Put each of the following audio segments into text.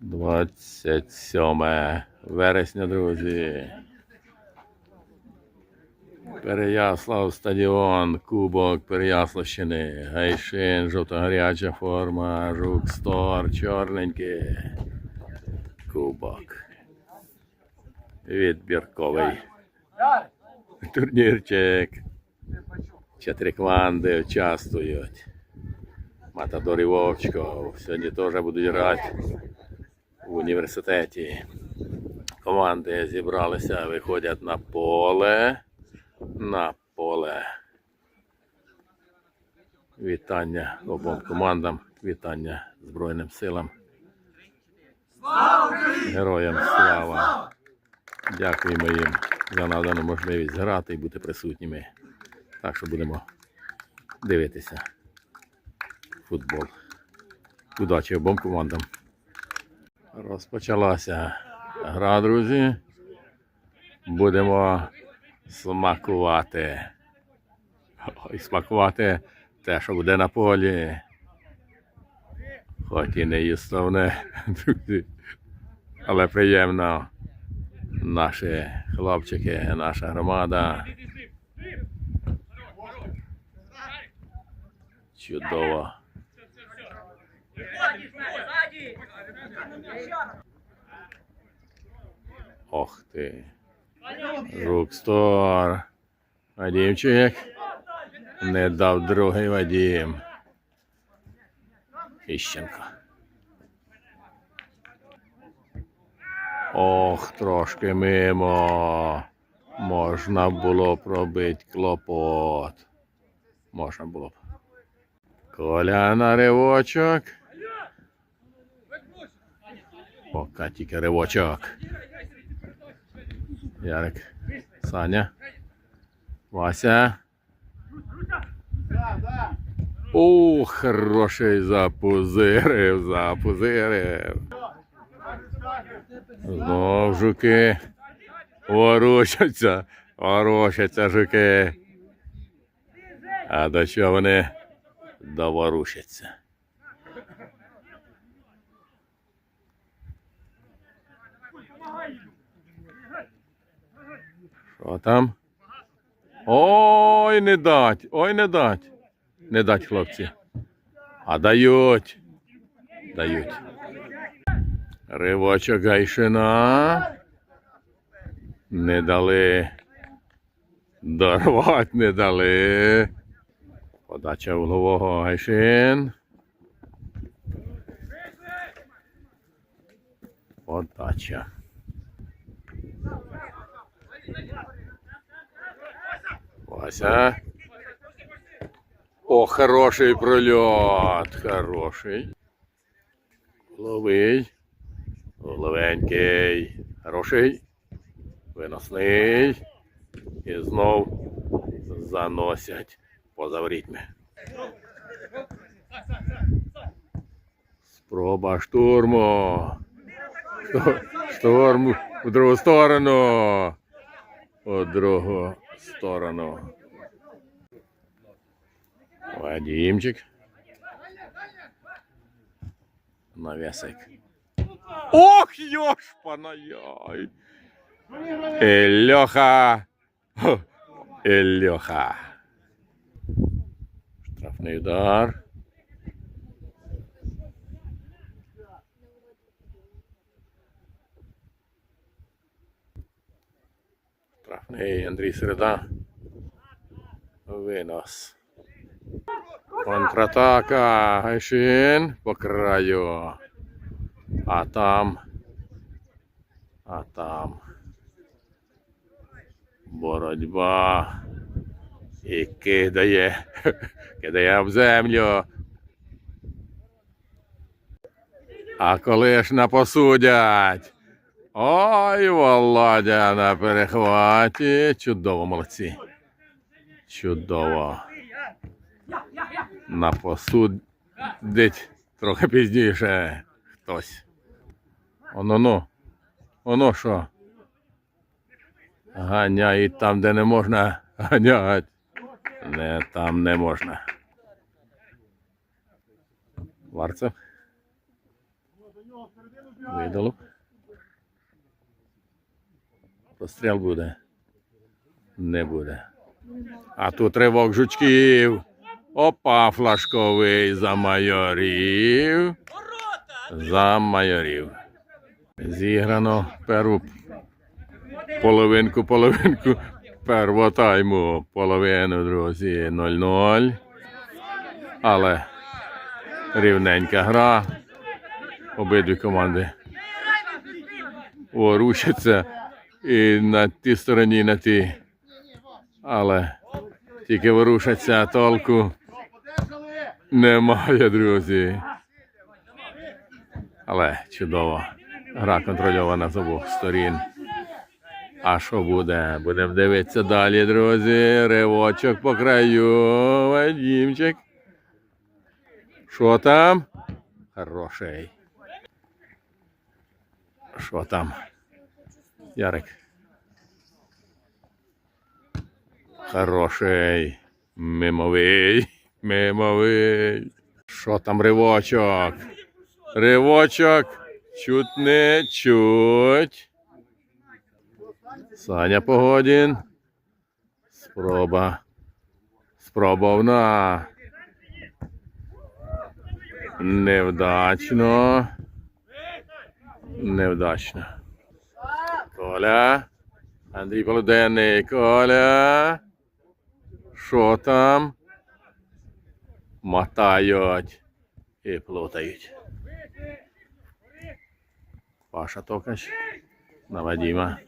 27 вересня, друзі. Переяслав стадіон, Кубок Переяславщини, Гайшин, жовто-гаряча форма, Жук Стор, чорненький. Кубок. Відбірковий. Турнірчик. Чотири команди участвують. Матадор і Вовчков. Сьогодні теж будуть грати в університеті. Команди зібралися, виходять на поле. На поле. Вітання обом командам, вітання Збройним силам. Героям слава! Дякуємо їм за надану можливість грати і бути присутніми. Так що будемо дивитися футбол. Удачі обом командам. Розпочалася гра, друзі. Будемо смакувати. Ой, смакувати те, що буде на полі. Хоч і не їстовне, друзі. Але приємно. Наші хлопчики, наша громада. Чудово. Ох ти. Рукстор. Вадімчик. Не дав другий Вадім. Іщенко. Ох, трошки мимо. Можна було пробити клопот. Можна було б. Коля на ривочок. Пока тільки ривочок. Ярик. Саня. Вася. О, хороший запузирив, запузирив. Знов жуки. Ворушаться, ворушаться жуки. А до чого вони доворушаться? Що там? Ой, не дать, ой, не дать. Не дать, хлопці. А дають. Дають. Ривочок Гайшина. Не дали. Дорвать не дали. Подача углового Гайшин. Подача. Вася. О, хороший прольот. Хороший. Ловий. Ловенький. Хороший. Виносний. І знов заносять поза ворітьми. Спроба штурму. Шту- Штурм в другу сторону. У другу сторону. Вадимчик. Навесик. Ох, ёшпана-яй! Ильоха! Хо, Ильоха! Штрафний удар. Штрафний Андрій Середа. Винос. Контратака. Гайшин по краю. А там. А там. Боротьба. І кидає. Кидає об землю. А коли ж напосудять? Ой, Володя на перехваті. Чудово, молодці. Чудово. Напосудить трохи пізніше хтось. Оно ну. Оно що? Ганяють там, де не можна ганять. Не там не можна. Варцев. Видало. Постріл буде. Не буде. А тут ривок жучків. Опа, флажковий за майорів. За майорів. Зіграно перву половинку, половинку первого тайму. Половину, друзі, 0-0. Але рівненька гра. Обидві команди ворушаться і на тій стороні, і на тій. Але тільки ворушаться, толку немає, друзі. Але чудово. Гра контрольована з обох сторін. А що буде? Будемо дивитися далі, друзі. Ривочок по краю. Вадімчик. Що там? Хороший. Що там? Ярик. Хороший. Мимовий. Мимовий. Що там ривочок? Ривочок. Чуть не чуть. Саня Погодін. Спроба. Спробовна. Невдачно. Невдачно. Коля. Андрій Полуденний. Коля. Що там? Мотають і плутають. Паша Токач. На Вадима.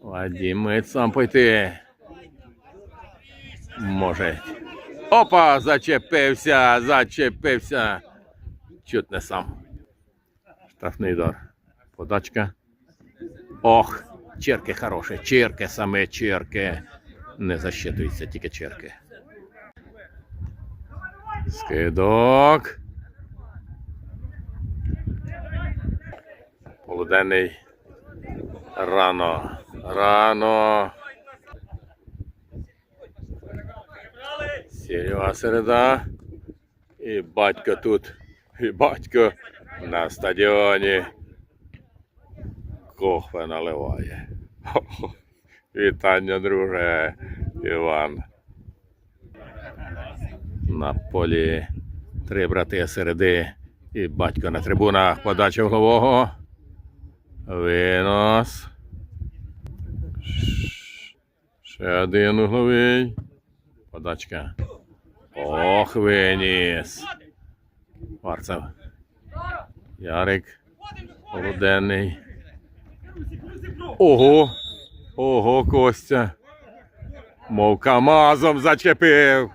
Вадим сам пойти. Може. Опа! Зачепився! Зачепився! Чуть не сам. Штрафний удар. Подачка. Ох, черки хороші. Черки саме черки. Не защитуються, тільки черки. Скидок. Полуденний. Рано. Рано. Серега середа. І батько тут. І батько на стадіоні. Кохве наливає. Вітання, друже Іван. На полі три брати середи і батько на трибунах. Подача углового. Винос. Ще один угловий. Подачка. Ох, виніс. Варцев. Ярик. Полуденний. Ого. Ого, Костя. Мов КАМАЗом зачепив.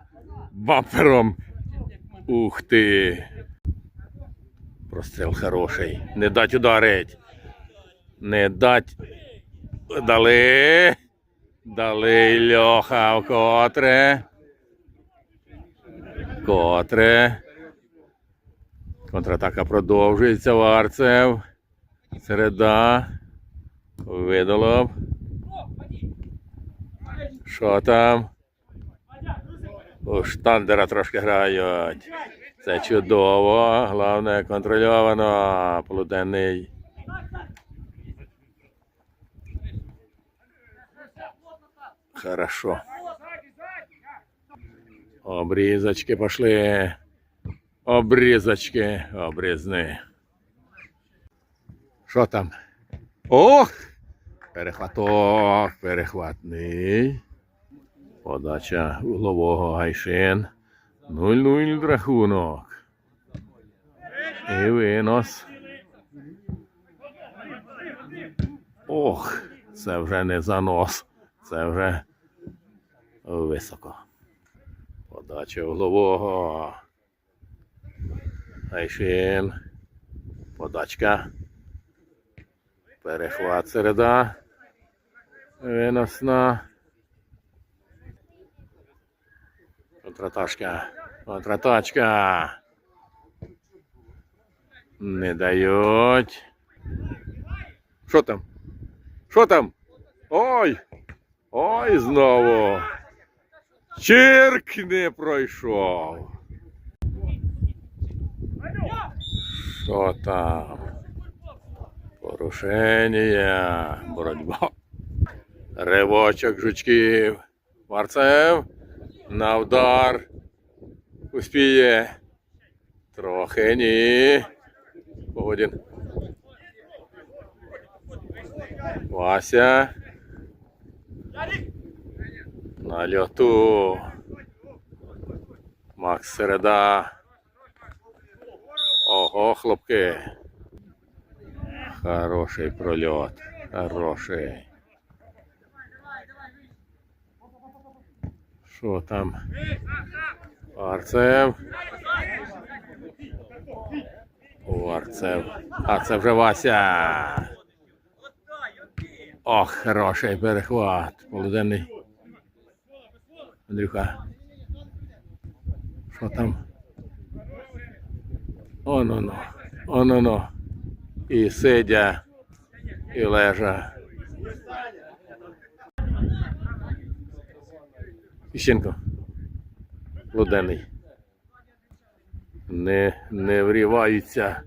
Бампером. Ух ти. Простріл хороший. Не дать ударить. Не дать. Дали. Дали Льоха вкотре. Котре. Контратака продовжується. Варцев. Середа. Видолов. Що там? У штандера трошки грають. Це чудово. Головне контрольовано. Полуденний. Хорошо. Обрізочки пошли. Обрізочки. Обрізни. Що там? Ох! Перехваток, перехватний. Подача углового Гайшин. 0-0 рахунок. І винос. Ох, це вже не занос. Це вже високо. Подача углового. Гайшин. Подачка. Перехват середа. Виносна. Контратачка. Контратачка. Не дають. Що там? Що там? Ой! Ой, знову. Чирк не пройшов. Що там? Порушення. Боротьба. Ривочок жучків. Марцев. На удар. Успіє. Трохи ні. Погодін. Вася. На льоту. Макс Середа. Ого, хлопки. Хороший прольот. Хороший. Що там? Арцев. О, Арцев. А це вже Вася. Ох, хороший перехват. Полуденний. Андрюха. Що там? Оно-но. Оно-но. І сидя, і лежа. Іщенко. Луденний. Не, не вріваються.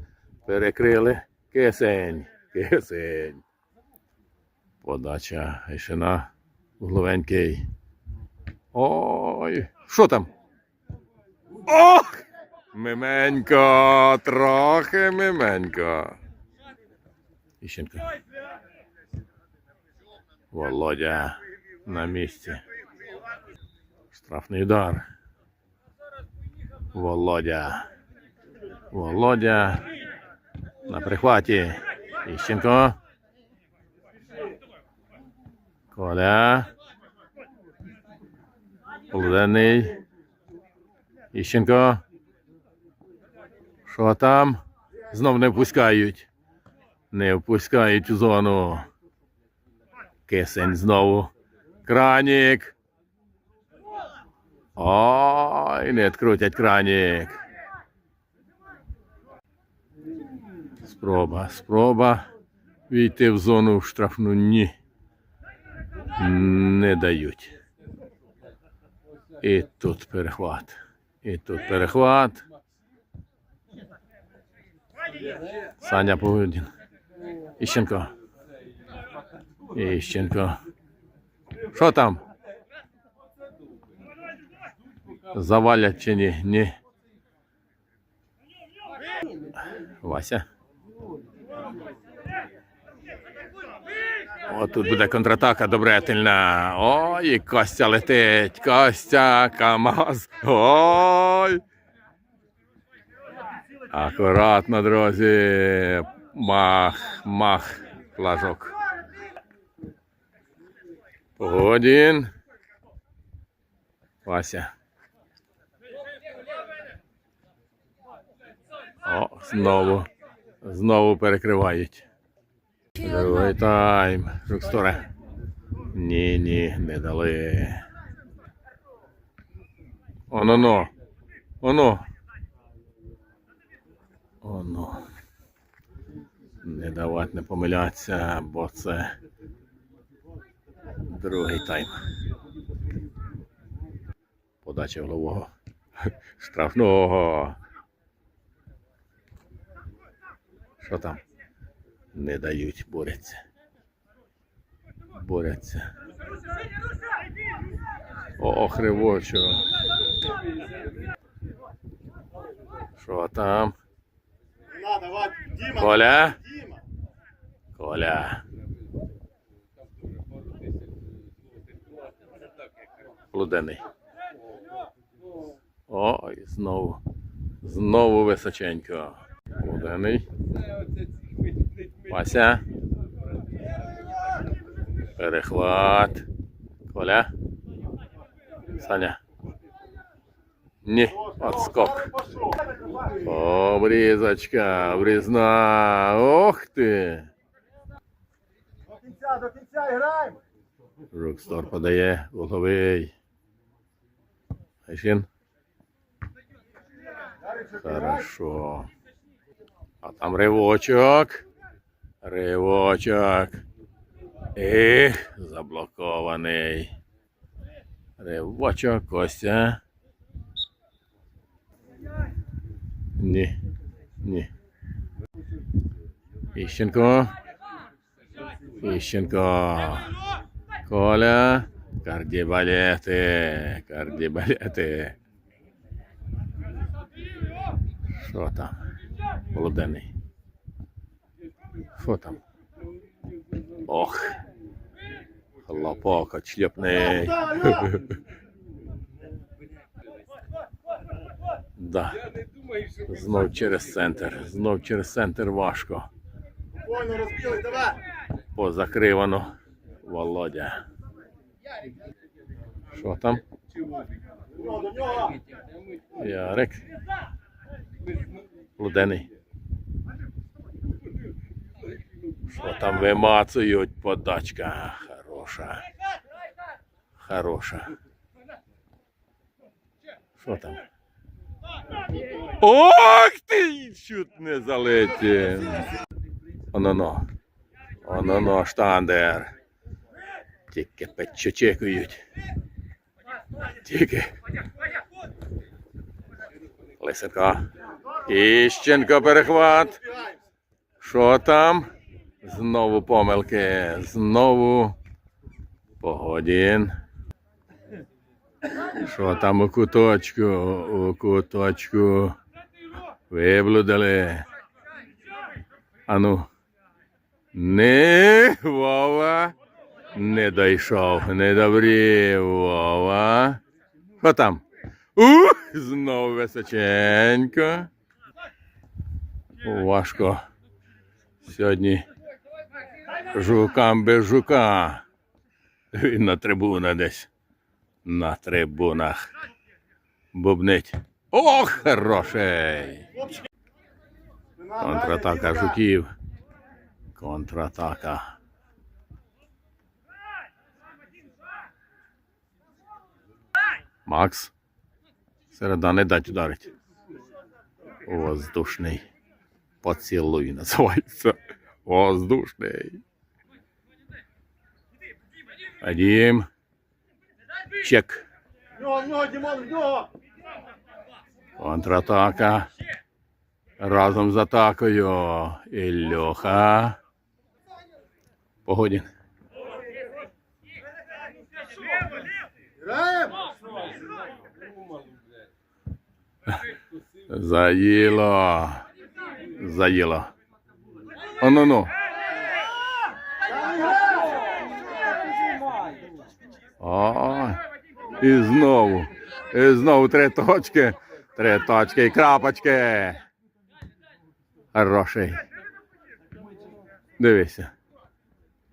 Перекрили. Кисень. Кисень. Подача Ішина. Головенький. Ой. Що там? Ох! Мименько, трохи мименько. Іщенко. Володя на місці. Штрафний удар. Володя. Володя. На прихваті. Іщенко. Коля. Полуденний. Іщенко. Що там? Знов не впускають. Не впускають у зону. Кисень знову. Кранік. Ой, не відкрутять кранік. Спроба, спроба війти в зону в штрафну ні. Не дають. І тут перехват. І тут перехват. Саня Погодін. Іщенко. Іщенко. Що там? Завалять чи ні? Ні. Вася. О, тут буде контратака добретельна. Ой, Костя летить. Костя, КамАЗ. Ой. Акуратно, друзі. Мах, мах, флажок. Погодін. Вася. О, знову. Знову перекривають. Другий тайм. Жуксторе. Ні, ні, не дали. Оно-но. Оно. Оно. Не давати не помилятися, бо це другий тайм. Подача голового. Штрафного. Що там? Не дають, борються. Борються. Ох, ривочо. Що там? Коля? Коля. Лудений. Ой, знову. Знову височенько. Лудений. Вася. Перехват. Коля. Саня. Ні, отскок. Обрізочка, обрізна. Ох ти. До кінця, до кінця граємо. Рукстор подає головий. Айшин. Хорошо. А там ривочок. Ривочок. Ех, заблокований. Ривочок, Костя. Ні. Ні. Іщенко. Іщенко. Коля. Кардібалети. Кардібалети. Що там? Володенний. Що там? Ох. Хлопок отшлепний. Да. Знов через центр. Знов через центр важко. Позакривано. Володя. Що там? Ярик. Лудений. Що там вимацують подачка? Хороша. Хороша. Що там? Ох ти! Чуть не залетів. Оно-но. Оно-но, штандер. Тільки печечекують. Тільки. Лисенко. Іщенко перехват. Що там? Знову помилки. Знову Погодін. Що там у куточку? У куточку. Виблудили. Ану. Не, Вова. Не дійшов. Не добрів, Вова. Що там? Ух, знову височенько. Важко. Сьогодні жукам без жука. Він на трибунах десь. На трибунах. Бубнить. Ох, хороший! Контратака жуків. Контратака. Макс. Середа не дать ударить. Воздушний. Поцілуй називається. Воздушний. Вадим. Чек. В нього, в нього, Дімон, в нього. Контратака. Разом з атакою. Ілюха. Погодін. Граємо. Заїло. Заїло. Оно-ну. О, і знову. І знову три точки. Три точки і крапочки. Хороший. Дивися.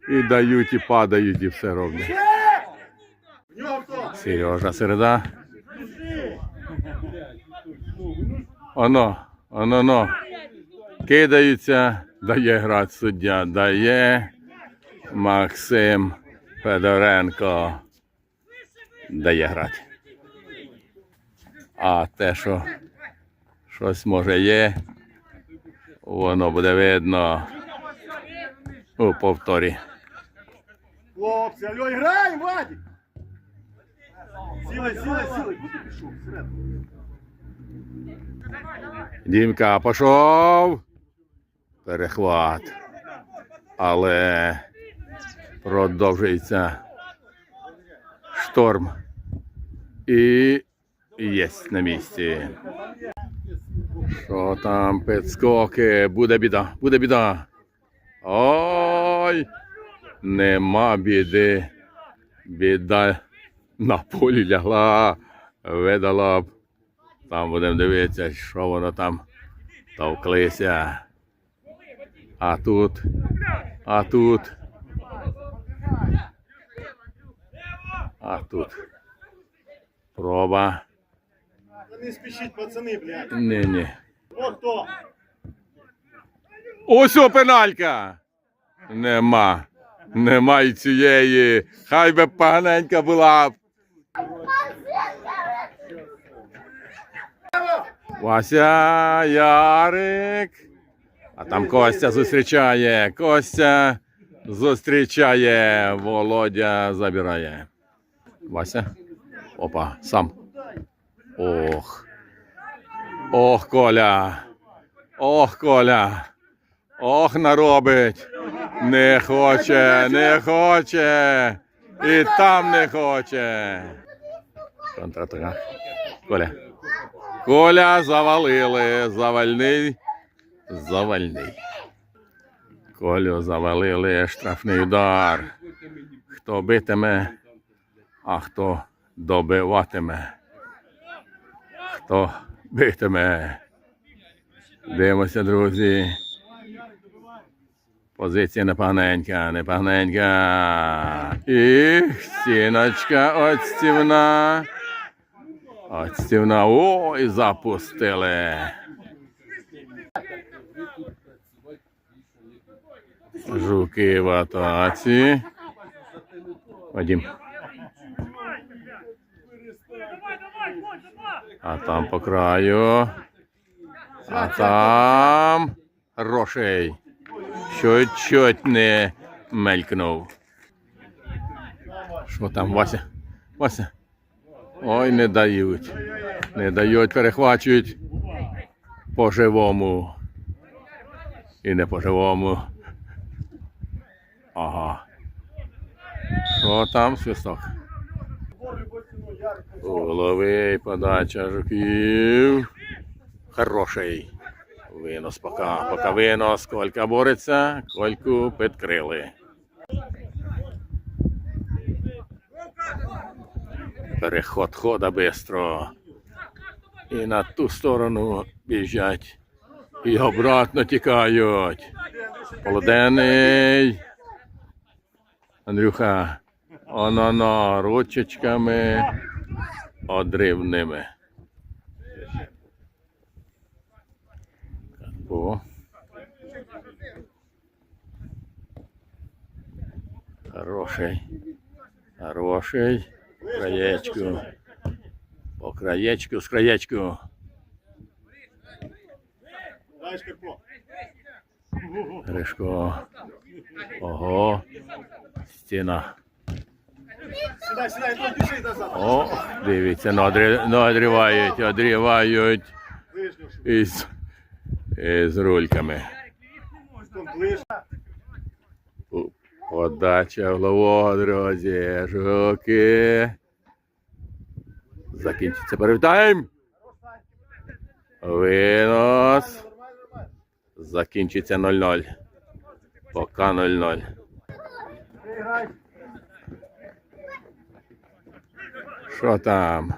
І дають, і падають, і все роблять. Сережа середа. Оно, оно, оно. Кидаються, дає грати суддя, дає Максим Федоренко. Дає грати. А те, що щось може є, воно буде видно у повторі. Хлопці, алло, граємо, Вадик. Сіли, сіли, сіли. Куди пішов? Всередину. Дімка пішов. Перехват. Але продовжується шторм. І єсть на місці. Що там підскоки? Буде біда, буде біда. Ой! Нема біди. Біда на полі лягла. Видала б. Там будемо дивитися, що воно там товклися. А тут, а тут. А тут. Проба. Не спішіть, пацани, блядь. Ні, ні. О, хто? Ось о пеналька. Нема. Нема і цієї. Хай би поганенька була. Вася Ярик. А там Костя зустрічає. Костя зустрічає. Володя забирає. Вася. Опа, сам. Ох. Ох, Коля. Ох, Коля. Ох, наробить. Не хоче, не хоче. І там не хоче. Контратака. Коля. Коля завалили. Завальний. Завальний. Колю завалили штрафний удар. Хто битиме, а хто добиватиме. Хто битиме. Дивимося, друзі. Позиція непоганенька, непоганенька. І стіночка отстівна. Отстівна. Ой, запустили. Жуки в атаці. Вадим. А там по краю. А там грошей. Чуть-чуть не мелькнув. Що там, Вася? Вася? Ой, не дають. Не дають, перехвачують по-живому. І не по-живому. Ага. Що там, свисток? Головий подача жуків. Хороший. Винос пока, пока винос. Колька бореться, кольку підкрили. Переход хода бистро. І на ту сторону біжать. І обратно тікають. Полуденний. Андрюха. Оно-но, ручечками одривними. О. Хороший. Хороший. Краєчку. По краєчку, з краєчку. Гришко. Ого. Стіна. Ну. О, дивіться, ну, одрі- ну, одрівають, із, із рульками. Подача голового, друзі. Жуки. Закінчиться перевтайм. Винос. Закінчиться 0-0. Пока 0-0. Ти грай. Що там?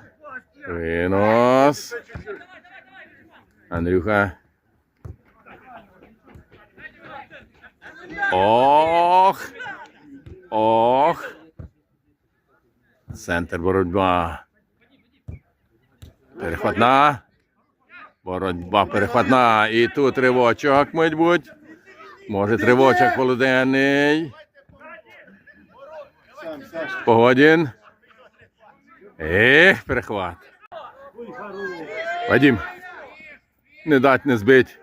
Винос. Андрюха. Ох. Ох. Центр боротьба. Перехватна. Боротьба перехватна. І тут ривочок, мабуть. Може, тривочок полуденний. Погодін. Ех, перехват. Вадим. Не дать не збить.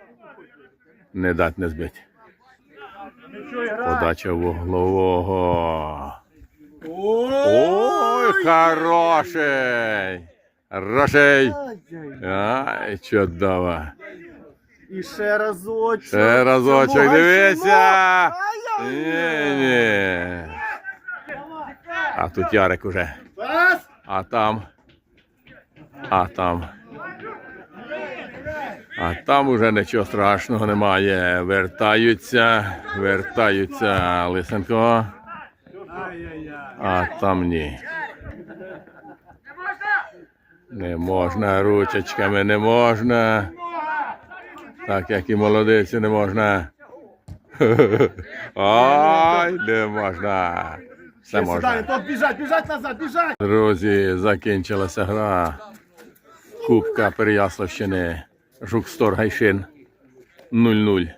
Не дать не збить. Подача вуглового. Ой, хороший. Хороший. Ай, чудово. І ще разочок. Ще разочок, дивися. Ні, ні. А тут Ярик уже. А там. А там. А там уже нічого страшного немає. Вертаються, вертаються Лисенко. А там ні. Не можна ручечками, не можна. Так як і молодиці не можна. Ай, не можна. Все можна. Біжать, біжать назад, біжать! Друзі, закінчилася гра. Кубка Переяславщини. Жукстор Гайшин 0-0.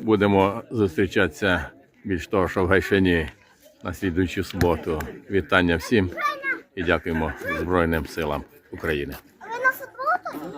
Будемо зустрічатися більш того, що в Гайшині на слідуючу суботу. Вітання всім і дякуємо Збройним силам України.